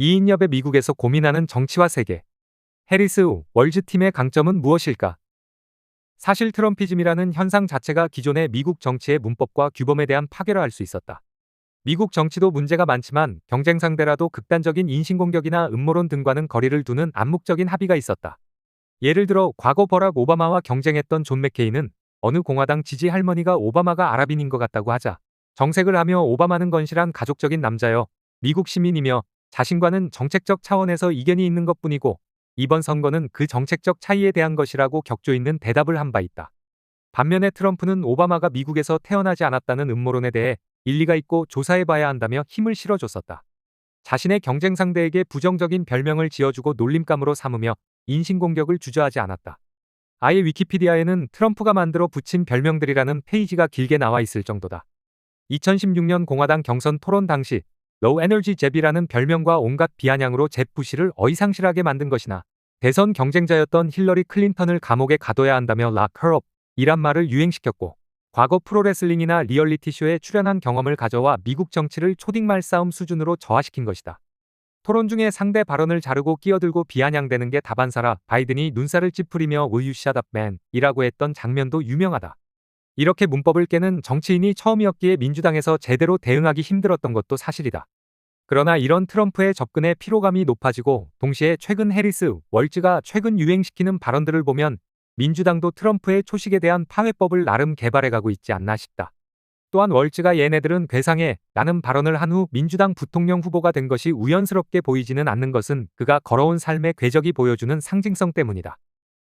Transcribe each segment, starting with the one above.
이인엽의 미국에서 고민하는 정치와 세계. 해리스 월즈 팀의 강점은 무엇일까? 사실 트럼피즘이라는 현상 자체가 기존의 미국 정치의 문법과 규범에 대한 파괴라 할 수 있었다. 미국 정치도 문제가 많지만 경쟁 상대라도 극단적인 인신공격이나 음모론 등과는 거리를 두는 암묵적인 합의가 있었다. 예를 들어 과거 버락 오바마와 경쟁했던 존 맥케이는 어느 공화당 지지 할머니가 오바마가 아랍인인 것 같다고 하자 정색을 하며 오바마는 건실한 가족적인 남자여 미국 시민이며 자신과는 정책적 차원에서 이견이 있는 것뿐이고 이번 선거는 그 정책적 차이에 대한 것이라고 격조 있는 대답을 한 바 있다. 반면에 트럼프는 오바마가 미국에서 태어나지 않았다는 음모론에 대해 일리가 있고 조사해봐야 한다며 힘을 실어줬었다. 자신의 경쟁 상대에게 부정적인 별명을 지어주고 놀림감으로 삼으며 인신공격을 주저하지 않았다. 아예 위키피디아에는 트럼프가 만들어 붙인 별명들이라는 페이지가 길게 나와 있을 정도다. 2016년 공화당 경선 토론 당시 로우 에너지 잽이라는 별명과 온갖 비아냥으로 잽 부시를 어이상실하게 만든 것이나 대선 경쟁자였던 힐러리 클린턴을 감옥에 가둬야 한다며 락커업 이란 말을 유행시켰고 과거 프로레슬링이나 리얼리티 쇼에 출연한 경험을 가져와 미국 정치를 초딩말 싸움 수준으로 저하시킨 것이다. 토론 중에 상대 발언을 자르고 끼어들고 비아냥대는 게 다반사라 바이든이 눈살을 찌푸리며 Will you shut up man? 이라고 했던 장면도 유명하다. 이렇게 문법을 깨는 정치인이 처음이었기에 민주당에서 제대로 대응하기 힘들었던 것도 사실이다. 그러나 이런 트럼프의 접근에 피로감이 높아지고 동시에 최근 해리스, 월즈가 최근 유행시키는 발언들을 보면 민주당도 트럼프의 초식에 대한 파회법을 나름 개발해가고 있지 않나 싶다. 또한 월즈가 얘네들은 괴상해 나는 발언을 한 후 민주당 부통령 후보가 된 것이 우연스럽게 보이지는 않는 것은 그가 걸어온 삶의 궤적이 보여주는 상징성 때문이다.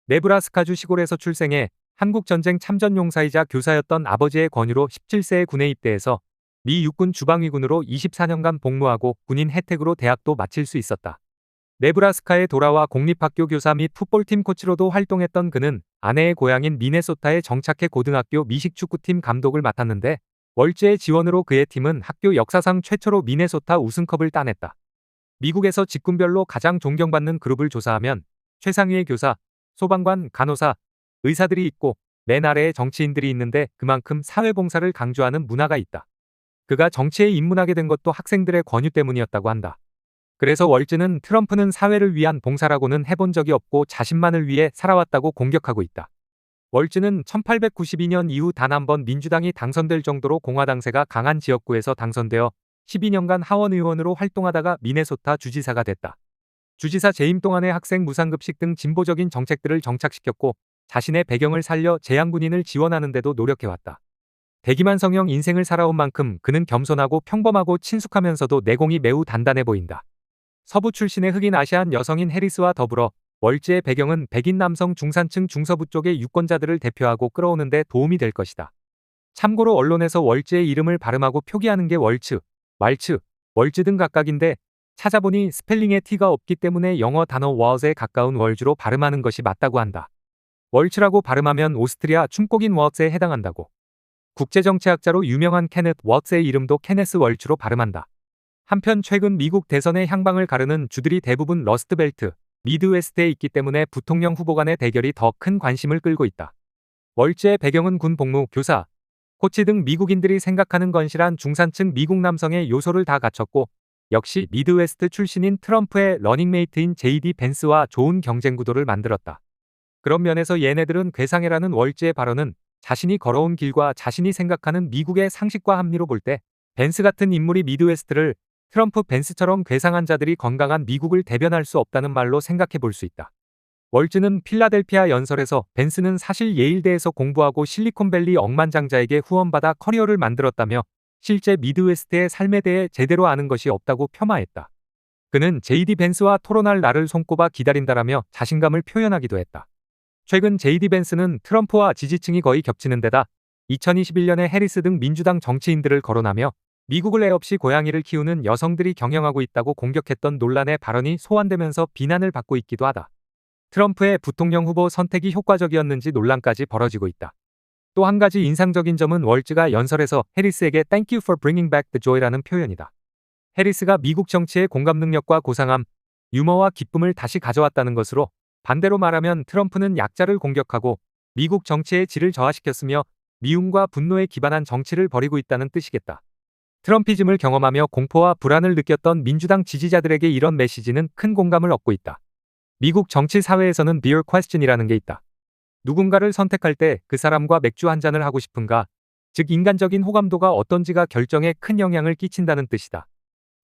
네브라스카주 시골에서 출생해 한국전쟁 참전용사이자 교사였던 아버지의 권유로 17세에 군에 입대해서 미 육군 주방위군으로 24년간 복무하고 군인 혜택으로 대학도 마칠 수 있었다. 네브라스카에 돌아와 공립학교 교사 및 풋볼팀 코치로도 활동했던 그는 아내의 고향인 미네소타에 정착해 고등학교 미식축구팀 감독을 맡았는데 월즈의 지원으로 그의 팀은 학교 역사상 최초로 미네소타 우승컵을 따냈다. 미국에서 직군별로 가장 존경받는 그룹을 조사하면 최상위의 교사, 소방관, 간호사, 의사들이 있고 맨 아래에 정치인들이 있는데 그만큼 사회봉사를 강조하는 문화가 있다. 그가 정치에 입문하게 된 것도 학생들의 권유 때문이었다고 한다. 그래서 월즈는 트럼프는 사회를 위한 봉사라고는 해본 적이 없고 자신만을 위해 살아왔다고 공격하고 있다. 월즈는 1892년 이후 단 한 번 민주당이 당선될 정도로 공화당세가 강한 지역구에서 당선되어 12년간 하원 의원으로 활동하다가 미네소타 주지사가 됐다. 주지사 재임 동안의 학생 무상급식 등 진보적인 정책들을 정착시켰고 자신의 배경을 살려 재향군인을 지원하는데도 노력해왔다. 대기만 성형 인생을 살아온 만큼 그는 겸손하고 평범하고 친숙하면서도 내공이 매우 단단해 보인다. 서부 출신의 흑인 아시안 여성인 해리스와 더불어 월즈의 배경은 백인 남성 중산층 중서부 쪽의 유권자들을 대표하고 끌어오는데 도움이 될 것이다. 참고로 언론에서 월즈의 이름을 발음하고 표기하는 게 월츠, 말츠, 월즈 등 각각인데 찾아보니 스펠링에 T가 없기 때문에 영어 단어 워즈에 가까운 월즈로 발음하는 것이 맞다고 한다. 월츠라고 발음하면 오스트리아 춤곡인 워츠에 해당한다고. 국제정치학자로 유명한 케넷 워츠의 이름도 케네스 월츠로 발음한다. 한편 최근 미국 대선의 향방을 가르는 주들이 대부분 러스트벨트, 미드웨스트에 있기 때문에 부통령 후보 간의 대결이 더 큰 관심을 끌고 있다. 월츠의 배경은 군 복무, 교사, 코치 등 미국인들이 생각하는 건실한 중산층 미국 남성의 요소를 다 갖췄고 역시 미드웨스트 출신인 트럼프의 러닝메이트인 제이디 벤스와 좋은 경쟁 구도를 만들었다. 그런 면에서 얘네들은 괴상해라는 월즈의 발언은 자신이 걸어온 길과 자신이 생각하는 미국의 상식과 합리로 볼 때 벤스 같은 인물이 미드웨스트를 트럼프 벤스처럼 괴상한 자들이 건강한 미국을 대변할 수 없다는 말로 생각해 볼 수 있다. 월즈는 필라델피아 연설에서 벤스는 사실 예일대에서 공부하고 실리콘밸리 억만장자에게 후원받아 커리어를 만들었다며 실제 미드웨스트의 삶에 대해 제대로 아는 것이 없다고 폄하했다. 그는 제이디 벤스와 토론할 날을 손꼽아 기다린다라며 자신감을 표현하기도 했다. 최근 제이디 벤스는 트럼프와 지지층이 거의 겹치는 데다 2021년에 해리스 등 민주당 정치인들을 거론하며 미국을 애 없이 고양이를 키우는 여성들이 경영하고 있다고 공격했던 논란의 발언이 소환되면서 비난을 받고 있기도 하다. 트럼프의 부통령 후보 선택이 효과적이었는지 논란까지 벌어지고 있다. 또 한 가지 인상적인 점은 월즈가 연설에서 해리스에게 Thank you for bringing back the joy라는 표현이다. 해리스가 미국 정치의 공감 능력과 고상함, 유머와 기쁨을 다시 가져왔다는 것으로 반대로 말하면 트럼프는 약자를 공격하고 미국 정치의 질을 저하시켰으며 미움과 분노에 기반한 정치를 벌이고 있다는 뜻이겠다. 트럼피즘을 경험하며 공포와 불안을 느꼈던 민주당 지지자들에게 이런 메시지는 큰 공감을 얻고 있다. 미국 정치 사회에서는 beer question이라는 게 있다. 누군가를 선택할 때 그 사람과 맥주 한 잔을 하고 싶은가, 즉 인간적인 호감도가 어떤지가 결정에 큰 영향을 끼친다는 뜻이다.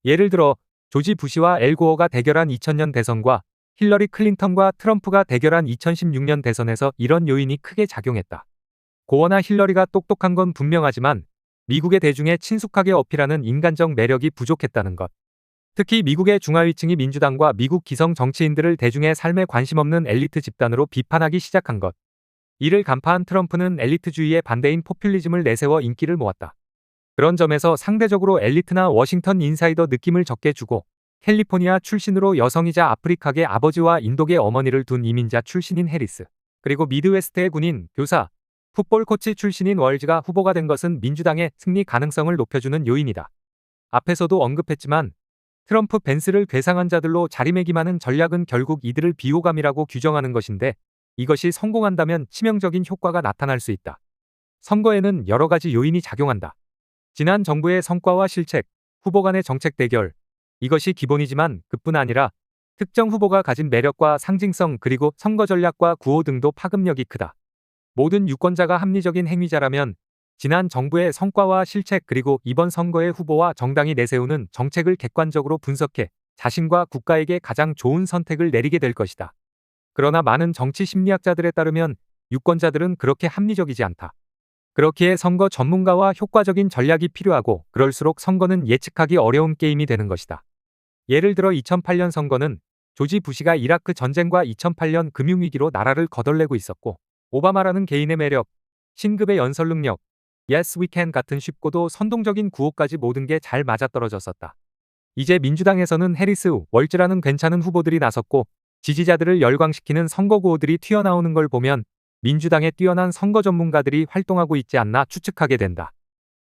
예를 들어 조지 부시와 엘 고어가 대결한 2000년 대선과 힐러리 클린턴과 트럼프가 대결한 2016년 대선에서 이런 요인이 크게 작용했다. 고어나 힐러리가 똑똑한 건 분명하지만 미국의 대중에 친숙하게 어필하는 인간적 매력이 부족했다는 것. 특히 미국의 중하위층이 민주당과 미국 기성 정치인들을 대중의 삶에 관심 없는 엘리트 집단으로 비판하기 시작한 것. 이를 간파한 트럼프는 엘리트주의의 반대인 포퓰리즘을 내세워 인기를 모았다. 그런 점에서 상대적으로 엘리트나 워싱턴 인사이더 느낌을 적게 주고 캘리포니아 출신으로 여성이자 아프리카계 아버지와 인도계 어머니를 둔 이민자 출신인 해리스, 그리고 미드웨스트의 군인, 교사, 풋볼 코치 출신인 월즈가 후보가 된 것은 민주당의 승리 가능성을 높여주는 요인이다. 앞에서도 언급했지만 트럼프 벤스를 괴상한 자들로 자리매김하는 전략은 결국 이들을 비호감이라고 규정하는 것인데 이것이 성공한다면 치명적인 효과가 나타날 수 있다. 선거에는 여러 가지 요인이 작용한다. 지난 정부의 성과와 실책, 후보 간의 정책 대결, 이것이 기본이지만 그뿐 아니라 특정 후보가 가진 매력과 상징성 그리고 선거 전략과 구호 등도 파급력이 크다. 모든 유권자가 합리적인 행위자라면 지난 정부의 성과와 실책 그리고 이번 선거의 후보와 정당이 내세우는 정책을 객관적으로 분석해 자신과 국가에게 가장 좋은 선택을 내리게 될 것이다. 그러나 많은 정치 심리학자들에 따르면 유권자들은 그렇게 합리적이지 않다. 그렇기에 선거 전문가와 효과적인 전략이 필요하고 그럴수록 선거는 예측하기 어려운 게임이 되는 것이다. 예를 들어 2008년 선거는 조지 부시가 이라크 전쟁과 2008년 금융위기로 나라를 거덜내고 있었고 오바마라는 개인의 매력, 신급의 연설 능력, Yes We Can 같은 쉽고도 선동적인 구호까지 모든 게 잘 맞아떨어졌었다. 이제 민주당에서는 해리스, 월즈라는 괜찮은 후보들이 나섰고 지지자들을 열광시키는 선거 구호들이 튀어나오는 걸 보면 민주당의 뛰어난 선거 전문가들이 활동하고 있지 않나 추측하게 된다.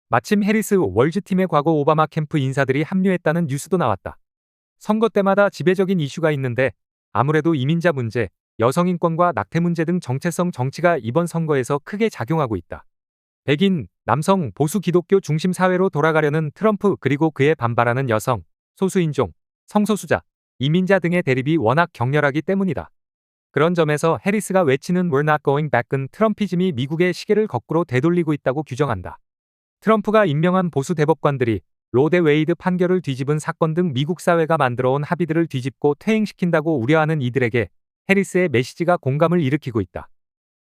마침 해리스 월즈팀의 과거 오바마 캠프 인사들이 합류했다는 뉴스도 나왔다. 선거 때마다 지배적인 이슈가 있는데 아무래도 이민자 문제, 여성 인권과 낙태 문제 등 정체성 정치가 이번 선거에서 크게 작용하고 있다. 백인, 남성, 보수 기독교 중심 사회로 돌아가려는 트럼프 그리고 그에 반발하는 여성, 소수인종, 성소수자, 이민자 등의 대립이 워낙 격렬하기 때문이다. 그런 점에서 해리스가 외치는 We're not going back은 트럼피즘이 미국의 시계를 거꾸로 되돌리고 있다고 규정한다. 트럼프가 임명한 보수 대법관들이 로데 웨이드 판결을 뒤집은 사건 등 미국 사회가 만들어온 합의들을 뒤집고 퇴행시킨다고 우려하는 이들에게 해리스의 메시지가 공감을 일으키고 있다.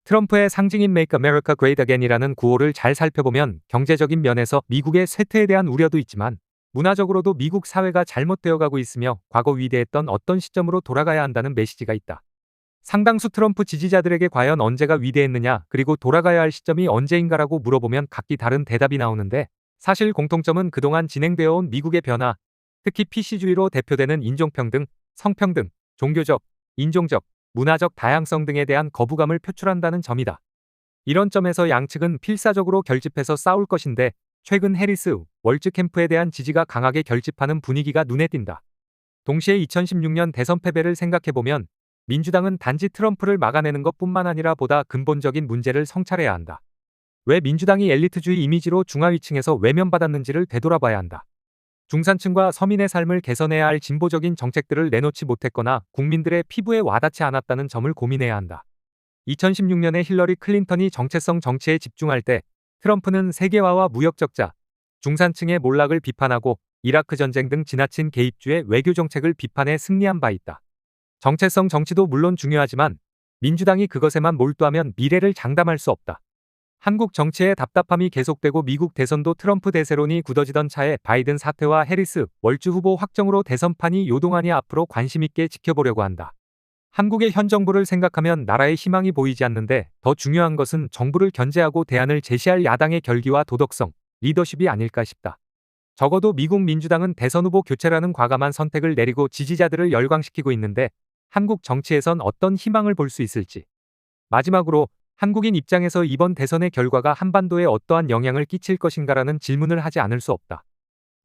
트럼프의 상징인 Make America Great Again이라는 구호를 잘 살펴보면 경제적인 면에서 미국의 쇠퇴에 대한 우려도 있지만 문화적으로도 미국 사회가 잘못되어 가고 있으며 과거 위대했던 어떤 시점으로 돌아가야 한다는 메시지가 있다. 상당수 트럼프 지지자들에게 과연 언제가 위대했느냐 그리고 돌아가야 할 시점이 언제인가라고 물어보면 각기 다른 대답이 나오는데 사실 공통점은 그동안 진행되어 온 미국의 변화, 특히 PC주의로 대표되는 인종평등, 성평등, 종교적, 인종적, 문화적 다양성 등에 대한 거부감을 표출한다는 점이다. 이런 점에서 양측은 필사적으로 결집해서 싸울 것인데 최근 해리스, 월즈 캠프에 대한 지지가 강하게 결집하는 분위기가 눈에 띈다. 동시에 2016년 대선 패배를 생각해보면 민주당은 단지 트럼프를 막아내는 것 뿐만 아니라 보다 근본적인 문제를 성찰해야 한다. 왜 민주당이 엘리트주의 이미지로 중하위층에서 외면받았는지를 되돌아봐야 한다. 중산층과 서민의 삶을 개선해야 할 진보적인 정책들을 내놓지 못했거나 국민들의 피부에 와닿지 않았다는 점을 고민해야 한다. 2016년에 힐러리 클린턴이 정체성 정치에 집중할 때 트럼프는 세계화와 무역 적자, 중산층의 몰락을 비판하고 이라크 전쟁 등 지나친 개입주의 외교 정책을 비판해 승리한 바 있다. 정체성 정치도 물론 중요하지만 민주당이 그것에만 몰두하면 미래를 장담할 수 없다. 한국 정치의 답답함이 계속되고 미국 대선도 트럼프 대세론이 굳어지던 차에 바이든 사퇴와 해리스, 월주 후보 확정으로 대선판이 요동하니 앞으로 관심 있게 지켜보려고 한다. 한국의 현 정부를 생각하면 나라의 희망이 보이지 않는데 더 중요한 것은 정부를 견제하고 대안을 제시할 야당의 결기와 도덕성, 리더십이 아닐까 싶다. 적어도 미국 민주당은 대선 후보 교체라는 과감한 선택을 내리고 지지자들을 열광시키고 있는데 한국 정치에선 어떤 희망을 볼 수 있을지. 마지막으로 한국인 입장에서 이번 대선의 결과가 한반도에 어떠한 영향을 끼칠 것인가라는 질문을 하지 않을 수 없다.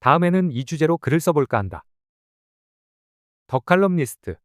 다음에는 이 주제로 글을 써볼까 한다. 더 칼럼니스트